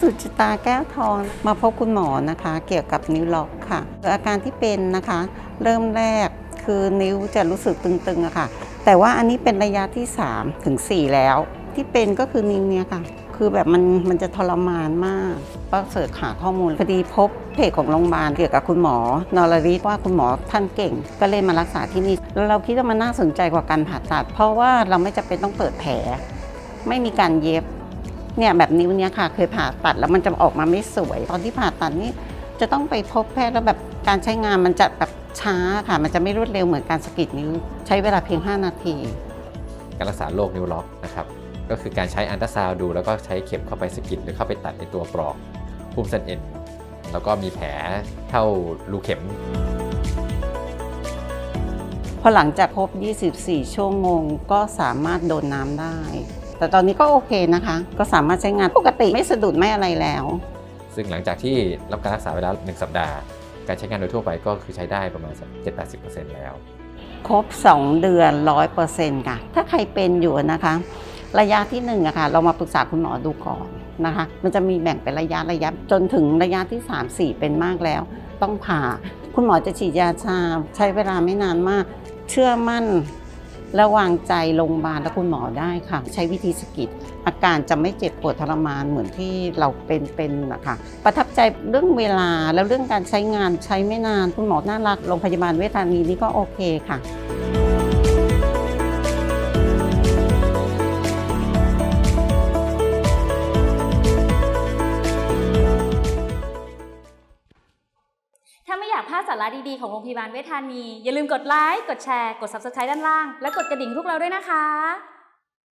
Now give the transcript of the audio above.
สุจิตาแก้วทองมาพบคุณหมอนะคะ เกี่ยวกับนิ้วล็อกค่ะอาการที่เป็นนะคะ เริ่มแรกคือนิ้วจะรู้สึกตึงๆอะค่ะ แต่ว่าอันนี้เป็นระยะที่3ถึง4แล้ว ที่เป็นก็คือนิ้วเนี้ยค่ะ คือแบบมันมันจะทรมานมากก็เสิร์ชหาข้อมูลพอดีพบเพจของโรงพยาบาลเกี่ยวกับคุณหมอนรริศว่าคุณหมอท่านเก่ง ก็เลยมารักษาที่นี่แล้วเราคิดว่ามันน่าสนใจกว่าการผ่าตัด เพราะว่าเราไม่จำเป็นต้องเปิดแผล ไม่มีการเย็บเนี่ยแบบนิ้วเนี้ยค่ะ เคยผ่าตัดแล้วมันจะออกมาไม่สวย ตอนที่ผ่าตัดนี่จะต้องไปพบแพทย์แล้วแบบการใช้งานมันจะแบบช้าค่ะ มันจะไม่รวดเร็วเหมือนการสกิดนิ้ว ใช้เวลาเพียง 5 นาที การรักษาโรคนิ้วล็อกนะครับ ก็คือการใช้อันตราซาวด์ดู แล้วก็ใช้เข็มเข้าไปสะกิดหรือเข้าไปตัดในตัวปลอกหุ้มเส้นเอ็นแล้วก็มีแผลเท่ารูเข็ม พอหลังจากพบ24 ชั่วโมงก็สามารถโดนน้ำได้ แต่ตอนนี้ก็โอเคนะคะ ก็สามารถใช้งานปกติไม่สะดุดไม่อะไรแล้ว ซึ่งหลังจากที่รับการรักษาเวลา1สัปดาห์ การใช้งานโดยทั่วไปก็คือใช้ได้ประมาณสัก7-80%แล้ว ครบ 2 เดือน 100%ค่ะ ถ้าใครเป็นอยู่นะคะ ระยะที่1อะค่ะเรามาปรึกษาคุณหมอดูก่อนนะคะ มันจะมีแบ่งเป็นระยะระยะจนถึงระยะที่ 3 4 เป็นมากแล้ว ต้องผ่า คุณหมอจะฉีดยาชา ใช้เวลาไม่นานมาก เชื่อมั่นและวางใจโรงพยาบาลและคุณหมอได้ค่ะ ใช้วิธีสกิดอาการจะไม่เจ็บปวดทรมานเหมือนที่เราเป็นเป็นนะคะประทับใจเรื่องเวลาแล้วเรื่องการใช้งานใช้ไม่นานคุณหมอน่ารักโรงพยาบาลเวชธานีนี่ก็โอเคค่ะ พลาดสาระดีๆ ของโรงพยาบาลเวชธานี อย่าลืมกดไลค์ กดแชร์ กด Subscribe ด้านล่าง และกดกระดิ่งพวกเราด้วยนะคะ